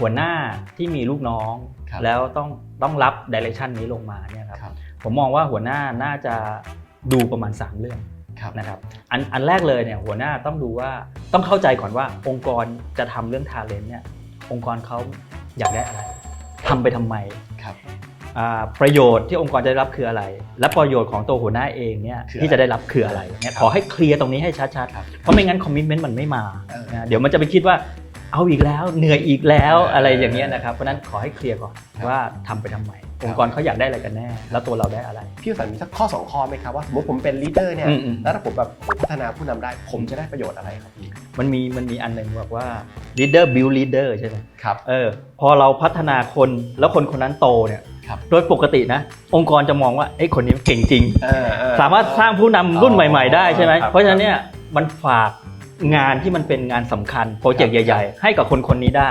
หัวหน้าที่มีลูกน้อง ครับแล้วต้องต้องรับดิเรกชันนี้ลงมาเนี่ยครับครับผมมองว่าหัวหน้าน่าจะดูประมาณ 3 เรื่องครับ นะครับอันอันแรกเลยเนี่ยหัวหน้าต้องดูว่าต้องเข้าใจก่อนว่าองค์กรจะทำเรื่องทาเลนต์เนี่ยองค์กรเขาอยากได้อะไรทำไปทำไมครับ อ่าประโยชน์ที่องค์กรจะได้รับคืออะไร และประโยชน์ของตัวหัวหน้าเองเนี่ยคืออะไรที่จะได้รับคืออะไรเนี่ยขอให้เคลียร์ตรงนี้ให้ชัดครับๆเพราะไม่งั้นคอมมิชเมนต์มันไม่มาเออ นะเดี๋ยวมันจะไปคิดว่า เอาอีกแล้วเหนื่อยอีกแล้วเออออะไรอย่างเงี้ยนะครับเพราะฉะนั้นขอให้เคลียร์ก่อนครับว่าทำไปทำไมครับองค์กรเขาอยากได้อะไรกันแน่ แล้วตัวเราได้อะไร พี่สันมีสักข้อสองข้อไหมครับว่าสมมติผมเป็นลีดเดอร์เนี่ยอืมอืมแล้วถ้าผมแบบผมพัฒนาผู้นำได้ ผมจะได้ประโยชน์อะไรครับพี่มันมีมันมีอันหนึ่งบอกว่า leader build leader ใช่ไหมครับเออพอเราพัฒนาคนแล้วคนคนนั้นโตเนี่ยครับโดยปกตินะ องค์กรจะมองว่าไอ้ยคนนี้เก่งจริงเออเออสามารถสร้างผู้นำรุ่นใหม่ ๆ ได้ใช่ไหมครับเพราะฉะนั้นเนี่ยมันฝาก งานที่มันเป็นงานสำคัญโปรเจกต์ครับใหญ่ๆให้กับคนคนนี้ได้